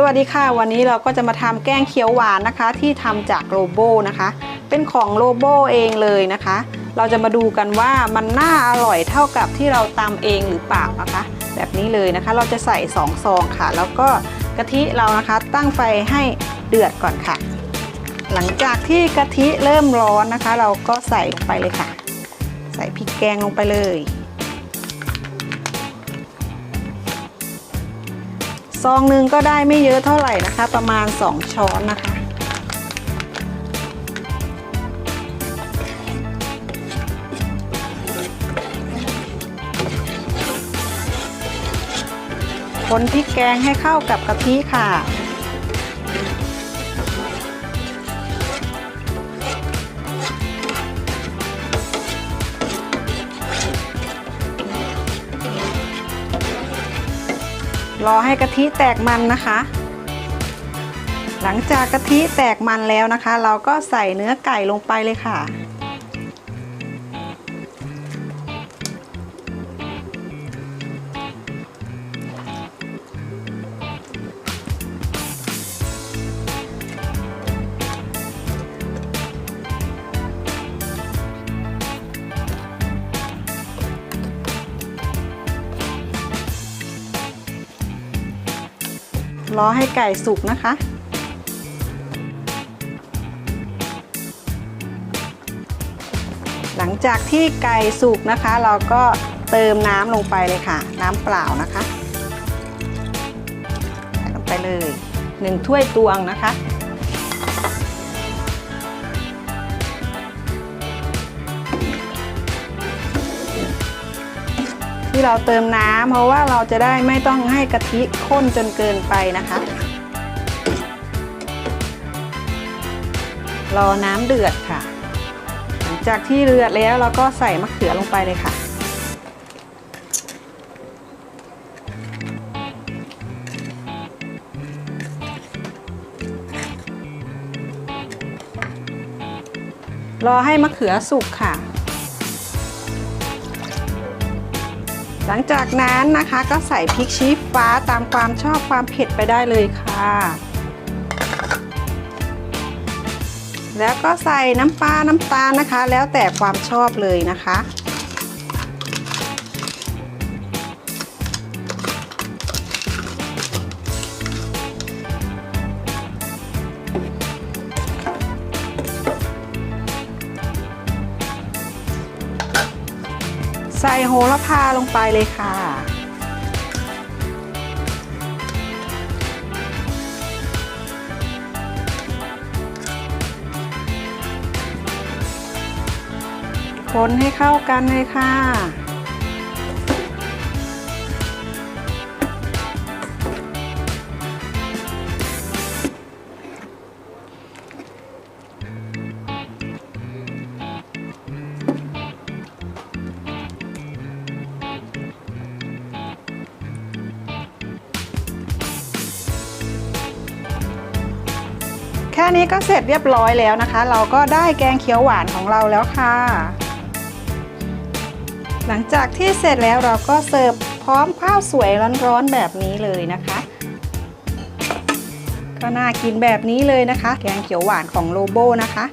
สวัสดีค่ะ วันนี้เราก็จะมาทำแกงเขียวหวานนะคะ ที่ทำจากโลโบนะคะ เป็นของโลโบเองเลยนะคะ เราจะมาดูกันว่ามันน่าอร่อยเท่ากับที่เราตำเองหรือเปล่านะคะ แบบนี้เลยนะคะ เราจะใส่2ซองค่ะ แล้วก็กะทิเรานะคะ ตั้งไฟให้เดือดก่อนค่ะ หลังจากที่กะทิเริ่มร้อนนะคะ เราก็ใส่ลงไปเลยค่ะ ใส่พริกแกงลงไปเลย ซองหนึ่งก็ได้ไม่เยอะเท่าไหร่นะคะ ประมาณ 2 ช้อนนะคะ คนพริกแกงให้เข้ากับกะทิค่ะ รอให้กะทิแตกมันนะคะ หลังจากกะทิแตกมันแล้วนะคะ เราก็ใส่เนื้อไก่ลงไปเลยค่ะ รอให้ไก่สุกนะคะ หลังจากที่ไก่สุกนะคะ เราก็เติมน้ำลงไปเลยค่ะ น้ำเปล่านะคะใส่ลงไปเลยหนึ่งถ้วยตวงนะคะ ที่เราเติมน้ำเพราะว่าเราจะได้ไม่ต้องให้กะทิข้นจนเกินไปนะคะ รอน้ำเดือดค่ะ หลังจากที่เดือดแล้วเราก็ใส่มะเขือลงไปเลยค่ะรอให้มะเขือสุกค่ะ หลังจากนั้นนะคะก็ใส่พริกชี้ฟ้าตามความชอบความเผ็ดไปได้เลยค่ะ แล้วก็ใส่น้ำปลาน้ำตาลนะคะ แล้วแต่ความชอบเลยนะคะ ส่โหระพาลงไปเลยค่ะ คนให้เข้ากันเลยค่ะ ค่นี้ก็เสร็จเรียบร้อยแล้วนะคะ เราก็ได้แกงเขียวหวานของเราแล้วค่ะ หลังจากที่เสร็จแล้วเราก็เสิร์ฟพร้อมข้าวสวยร้อนๆแบบนี้เลยนะคะ ก็น่ากินแบบนี้เลยนะคะ แกงเขียวหวานของโลโบนะคะ